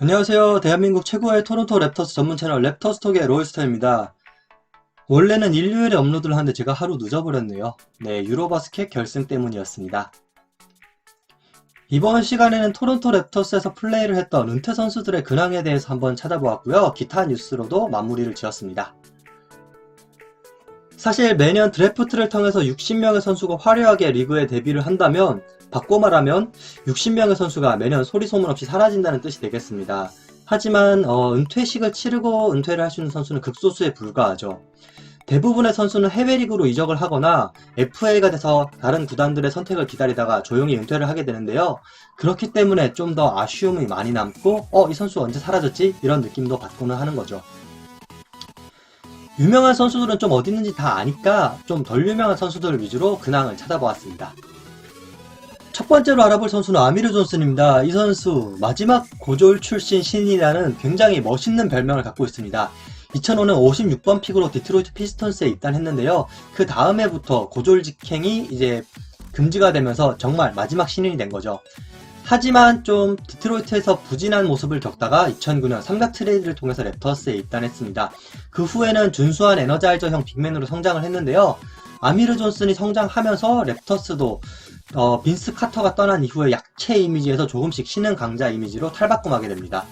안녕하세요. 대한민국 최고의 토론토 랩터스 전문 채널 랩터스톡의 로이스터입니다. 원래는 일요일에 업로드를 하는데 제가 하루 늦어버렸네요. 네, 유로바스켓 결승 때문이었습니다. 이번 시간에는 토론토 랩터스에서 플레이를 했던 은퇴 선수들의 근황에 대해서 한번 찾아보았고요. 기타 뉴스로도 마무리를 지었습니다. 사실 매년 드래프트를 통해서 60명의 선수가 화려하게 리그에 데뷔를 한다면 바꿔 말하면 60명의 선수가 매년 소리 소문 없이 사라진다는 뜻이 되겠습니다. 하지만 어, 은퇴식을 치르고 은퇴를 할 수 있는 선수는 극소수에 불과하죠. 대부분의 선수는 해외 리그로 이적을 하거나 FA가 돼서 다른 구단들의 선택을 기다리다가 조용히 은퇴를 하게 되는데요. 그렇기 때문에 좀 더 아쉬움이 많이 남고 어, 이 선수 언제 사라졌지? 이런 느낌도 받고는 하는 거죠. 유명한 선수들은 좀 어디 있는지 다 아니까 좀 덜 유명한 선수들 위주로 근황을 찾아보았습니다. 첫 번째로 알아볼 선수는 아미르 존슨입니다. 이 선수 마지막 고졸 출신 신인이라는 굉장히 멋있는 별명을 갖고 있습니다. 2005년 56번 픽으로 디트로이트 피스턴스에 입단했는데요. 그 다음 해부터 고졸 직행이 이제 금지가 되면서 정말 마지막 신인이 된 거죠. 하지만 좀 디트로이트에서 부진한 모습을 겪다가 2009년 삼각 트레이드를 통해서 랩터스에 입단했습니다. 그 후에는 준수한 에너자이저형 빅맨으로 성장을 했는데요. 아미르 존슨이 성장하면서 랩터스도 어, 빈스 카터가 떠난 이후에 약체 이미지에서 조금씩 신흥 강자 이미지로 탈바꿈하게 됩니다.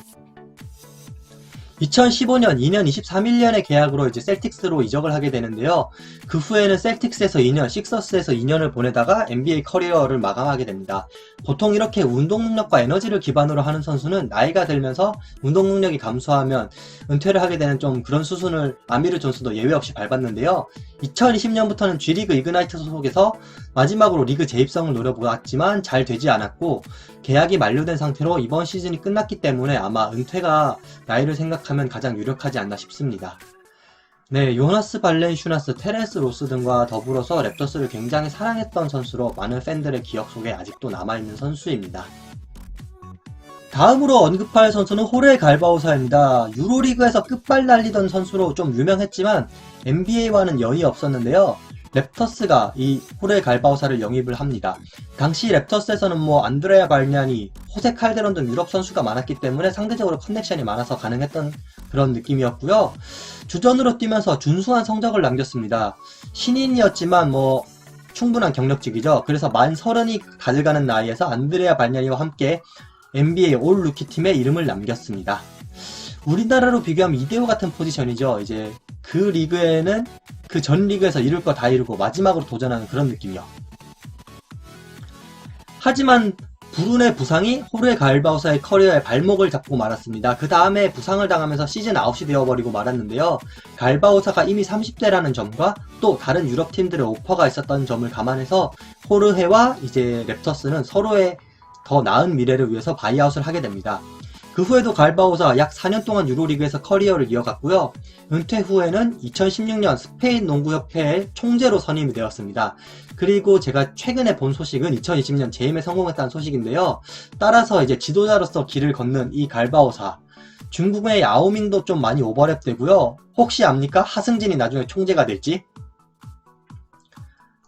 2015년 2년 23일년의 계약으로 이제 셀틱스로 이적을 하게 되는데요. 그 후에는 셀틱스에서 2년, 식서스에서 2년을 보내다가 NBA 커리어를 마감하게 됩니다. 보통 이렇게 운동 능력과 에너지를 기반으로 하는 선수는 나이가 들면서 운동 능력이 감소하면 은퇴를 하게 되는 좀 그런 수순을 아미르 존스도 예외 없이 밟았는데요. 2020년부터는 G리그 이그나이트 소속에서 마지막으로 리그 재입성을 노려보았지만 잘 되지 않았고 계약이 만료된 상태로 이번 시즌이 끝났기 때문에 아마 은퇴가 나이를 생각하 면 가장 유력하지 않나 싶습니다. 네, 요나스 발렌슈나스, 테렌스 로스 등과 더불어서 랩터스를 굉장히 사랑했던 선수로 많은 팬들의 기억 속에 아직도 남아있는 선수입니다. 다음으로 언급할 선수는 호레 갈바오사입니다. 유로리그에서 끝발 날리던 선수로 좀 유명했지만 NBA와는 연이 없었는데요. 랩터스가 이 호레 갈바오사를 영입을 합니다. 당시 랩터스에서는 뭐 안드레아 발냐니, 호세 칼데론 등 유럽 선수가 많았기 때문에 상대적으로 커넥션이 많아서 가능했던 그런 느낌이었고요. 주전으로 뛰면서 준수한 성적을 남겼습니다. 신인이었지만 뭐 충분한 경력직이죠. 그래서 만 서른이 가져가는 나이에서 안드레아 발냐니와 함께 NBA 올 루키 팀에 이름을 남겼습니다. 우리나라로 비교하면 이대호 같은 포지션이죠. 이제 그 리그에는 그 전 리그에서 이룰 거 다 이루고 마지막으로 도전하는 그런 느낌이요. 하지만 불운의 부상이 호르의 갈바우사의 커리어의 발목을 잡고 말았습니다. 그 다음에 부상을 당하면서 시즌 아웃이 되어버리고 말았는데요. 갈바우사가 이미 30대라는 점과 또 다른 유럽 팀들의 오퍼가 있었던 점을 감안해서 호르헤와 이제 랩터스는 서로의 더 나은 미래를 위해서 바이아웃을 하게 됩니다. 그 후에도 갈바오사 약 4년 동안 유로리그에서 커리어를 이어갔고요. 은퇴 후에는 2016년 스페인 농구협회의 총재로 선임이 되었습니다. 그리고 제가 최근에 본 소식은 2020년 재임에 성공했다는 소식인데요. 따라서 이제 지도자로서 길을 걷는 이 갈바오사. 중국의 야오밍도 좀 많이 오버랩 되고요. 혹시 압니까? 하승진이 나중에 총재가 될지?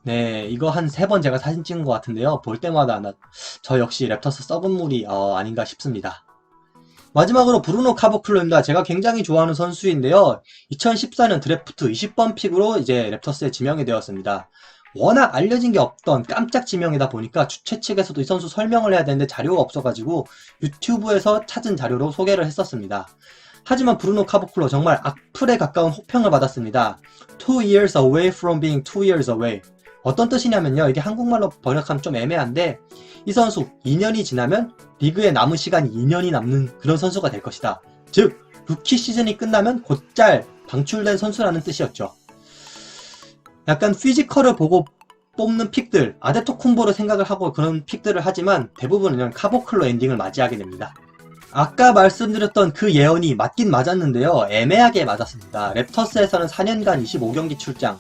네, 이거 한 세 번 제가 사진 찍은 것 같은데요. 볼 때마다 나, 저 역시 랩터스 썩은 물이 어, 아닌가 싶습니다. 마지막으로 브루노 카보클로입니다. 제가 굉장히 좋아하는 선수인데요. 2014년 드래프트 20번 픽으로 이제 랩터스에 지명이 되었습니다. 워낙 알려진 게 없던 깜짝 지명이다 보니까 주최 측에서도 이 선수 설명을 해야 되는데 자료가 없어가지고 유튜브에서 찾은 자료로 소개를 했었습니다. 하지만 브루노 카보클로 정말 악플에 가까운 호평을 받았습니다. Two years away from being two years away. 어떤 뜻이냐면요. 이게 한국말로 번역하면 좀 애매한데 이 선수 2년이 지나면 리그에 남은 시간이 2년이 남는 그런 선수가 될 것이다. 즉 루키 시즌이 끝나면 곧잘 방출된 선수라는 뜻이었죠. 약간 피지컬을 보고 뽑는 픽들, 아데토쿤보를 생각을 하고 그런 픽들을 하지만 대부분은 카보클로 엔딩을 맞이하게 됩니다. 아까 말씀드렸던 그 예언이 맞긴 맞았는데요. 애매하게 맞았습니다. 랩터스에서는 4년간 25경기 출장,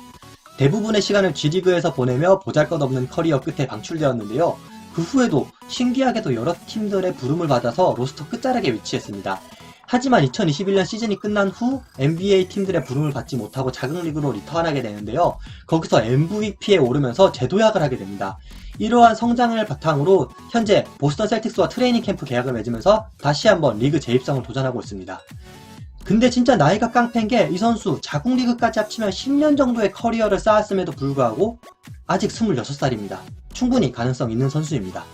대부분의 시간을 G리그에서 보내며 보잘것없는 커리어 끝에 방출되었는데요. 그 후에도 신기하게도 여러 팀들의 부름을 받아서 로스터 끝자락에 위치했습니다. 하지만 2021년 시즌이 끝난 후 NBA 팀들의 부름을 받지 못하고 자국 리그로 리턴하게 되는데요. 거기서 MVP에 오르면서 재도약을 하게 됩니다. 이러한 성장을 바탕으로 현재 보스턴 셀틱스와 트레이닝 캠프 계약을 맺으면서 다시 한번 리그 재입성을 도전하고 있습니다. 근데 진짜 나이가 깡패인 게 이 선수 자국 리그까지 합치면 10년 정도의 커리어를 쌓았음에도 불구하고 아직 26살입니다. 충분히 가능성 있는 선수입니다.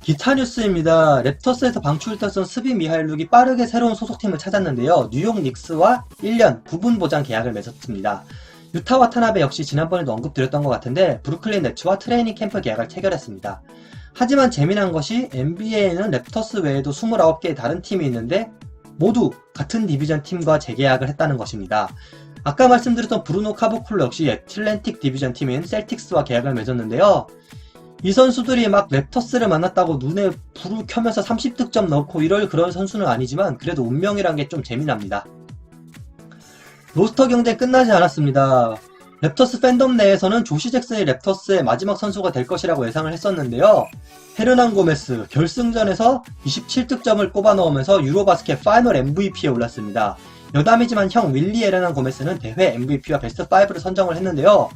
기타 뉴스입니다. 랩터스에서 방출됐던 스비 미하일룩이 빠르게 새로운 소속팀을 찾았는데요. 뉴욕 닉스와 1년 부분 보장 계약을 맺었습니다. 유타 와타나베 역시 지난번에도 언급드렸던 것 같은데 브루클린 네츠와 트레이닝 캠프 계약을 체결했습니다. 하지만 재미난 것이 NBA에는 랩터스 외에도 29개의 다른 팀이 있는데 모두 같은 디비전 팀과 재계약을 했다는 것입니다. 아까 말씀드렸던 브루노 카보콜로 역시 애틀랜틱 디비전 팀인 셀틱스와 계약을 맺었는데요. 이 선수들이 막 랩터스를 만났다고 눈에 불을 켜면서 30득점 넣고 이럴 그런 선수는 아니지만 그래도 운명이란 게 좀 재미납니다. 로스터 경쟁 끝나지 않았습니다. 랩터스 팬덤 내에서는 조시 잭슨이 랩터스의 마지막 선수가 될 것이라고 예상을 했었는데요. 헤르난 고메스 결승전에서 27득점을 꼽아 넣으면서 유로바스켓 파이널 MVP에 올랐습니다. 여담이지만 형 윌리 헤르난 고메스는 대회 MVP와 베스트 5를 선정을 했는데요.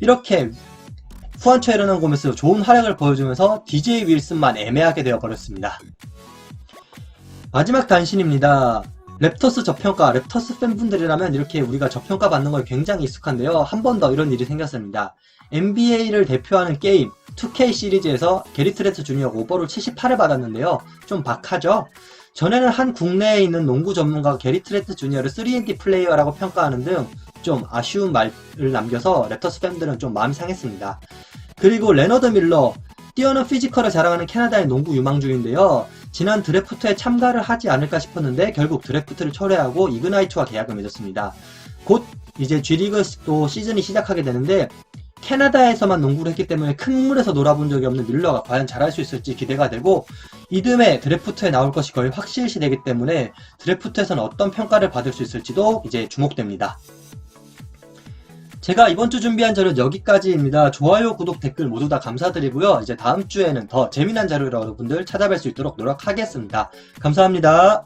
이렇게 후안초 헤르난 고메스 좋은 활약을 보여주면서 DJ 윌슨만 애매하게 되어 버렸습니다. 마지막 단신입니다. 랩터스 저평가, 랩터스 팬분들이라면 이렇게 우리가 저평가 받는 걸 굉장히 익숙한데요. 한 번 더 이런 일이 생겼습니다. NBA를 대표하는 게임 2K 시리즈에서 게리 트레트 주니어가 오버롤 78을 받았는데요. 좀 박하죠? 전에는 한 국내에 있는 농구 전문가가 게리 트레트 주니어를 3D 플레이어라고 평가하는 등 좀 아쉬운 말을 남겨서 랩터스 팬들은 좀 마음이 상했습니다. 그리고 레너드 밀러, 뛰어난 피지컬을 자랑하는 캐나다의 농구 유망주인데요. 지난 드래프트에 참가를 하지 않을까 싶었는데 결국 드래프트를 철회하고 이그나이트와 계약을 맺었습니다. 곧 이제 G리그 또 시즌이 시작하게 되는데 캐나다에서만 농구를 했기 때문에 큰 물에서 놀아본 적이 없는 밀러가 과연 잘할 수 있을지 기대가 되고 이듬해 드래프트에 나올 것이 거의 확실시 되기 때문에 드래프트에서는 어떤 평가를 받을 수 있을지도 이제 주목됩니다. 제가 이번 주 준비한 자료는 여기까지입니다. 좋아요, 구독, 댓글 모두 다 감사드리고요. 이제 다음 주에는 더 재미난 자료 여러분들 찾아뵐 수 있도록 노력하겠습니다. 감사합니다.